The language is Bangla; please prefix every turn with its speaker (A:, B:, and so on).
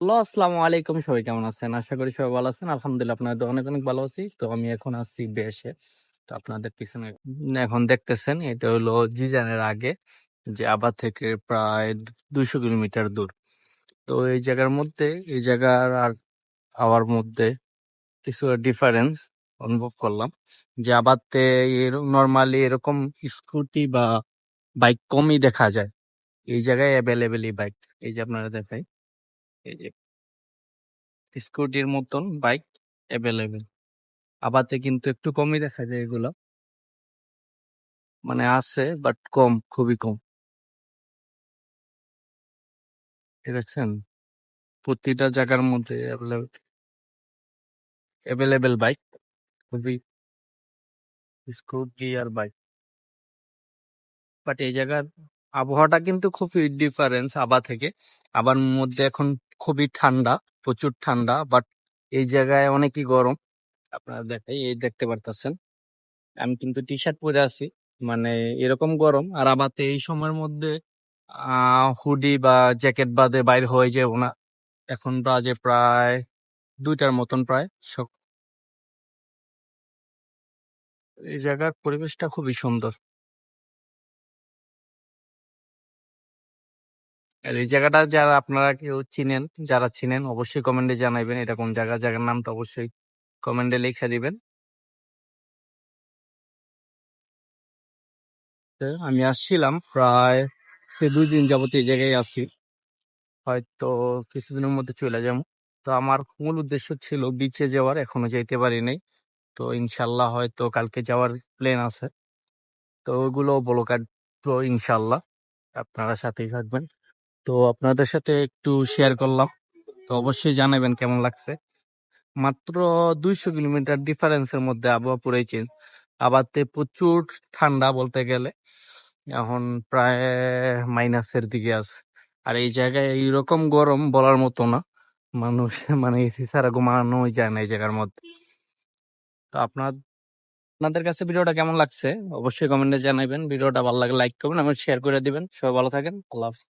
A: হ্যালো, আসসালামু আলাইকুম। সবাই কেমন আছেন? আশা করি সবাই ভালো আছেন। আলহামদুলিল্লাহ, আপনাদের অনেক অনেক ভালো আছি। তো আমি এখন আছি বেশে। তো আপনাদের পিছনে এখন দেখতেছেন, এটা হলো জিজানের আগে, যে আবার থেকে প্রায় দুইশো কিলোমিটার দূর। তো এই জায়গার মধ্যে, এই জায়গার আর আওয়ার মধ্যে কিছু ডিফারেন্স অনুভব করলাম, যে আবাদতে নর্মালি এরকম স্কুটি বা বাইক কমই দেখা যায়। এই জায়গায় অ্যাভেলেবেলই বাইক এই যে আপনারা দেখাই। স্কুটির মতন বাইক অ্যাভেলেবেল আবাতে কিন্তু একটু কমই দেখা যায় এগুলো। মানে আছে বাট কম, খুবই কম। আছে? প্রতিটা জায়গার মধ্যে অ্যাভেলেবেল বাইক খুবই স্কুটি আর বাইক বাট এই জায়গার আবহাওয়াটা কিন্তু খুবই ডিফারেন্স আবা থেকে। আবার মধ্যে এখন খুবই ঠান্ডা, প্রচুর ঠান্ডা বাট এই জায়গায় অনেকই গরম। আপনারা দেখাই এই দেখতে পারতেছেন। আমি কিন্তু টি শার্ট পরে আছি মানে এরকম গরম। আর আবাতে এই সময়ের মধ্যে হুডি বা জ্যাকেট বাদে বাইরে হয়ে যাব না। এখন বাজে প্রায় দুইটার মতন প্রায় এই জায়গার পরিবেশটা খুবই সুন্দর। আর এই জায়গাটা যারা আপনারা কেউ চিনেন, যারা চিনেন অবশ্যই কমেন্টে জানাবেন এটা কোন জায়গা, জায়গার নামটা অবশ্যই কমেন্টে লিখে দিবেন। আমি আসছিলাম প্রায় দুই দিন যাবত এই জায়গায় আসছি হয়তো কিছুদিনের মধ্যে চলে যাব। তো আমার মূল উদ্দেশ্য ছিল বিচে যাওয়ার, এখনও যাইতে পারি নাই। তো ইনশাল্লাহ হয়তো কালকে যাওয়ার প্ল্যান আছে। তো ওগুলো বলো কাটবো ইনশাল্লাহ। আপনারা সাথেই থাকবেন। তো আপনাদের সাথে একটু শেয়ার করলাম। তো অবশ্যই জানাবেন কেমন লাগছে। মাত্র দুইশো কিলোমিটার ডিফারেন্সের মধ্যে আবহাওয়া পুরাই চেঞ্জ আবার তে প্রচুর ঠান্ডা বলতে গেলে। এখন প্রায় মাইনাসের দিকে আছে। আর এই জায়গায় এইরকম গরম বলার মতো না। মানুষ মানে এসি ছাড়া ঘুমানোই যায় না এই জায়গার মধ্যে। তো আপনার, আপনাদের কাছে ভিডিওটা কেমন লাগছে? অবশ্যই কমেন্টে জানাবেন। ভিডিওটা ভালো লাগে লাইক করবেন এবং শেয়ার করে দিবেন। সবাই ভালো থাকেন। আল্লাহ হাফেজ।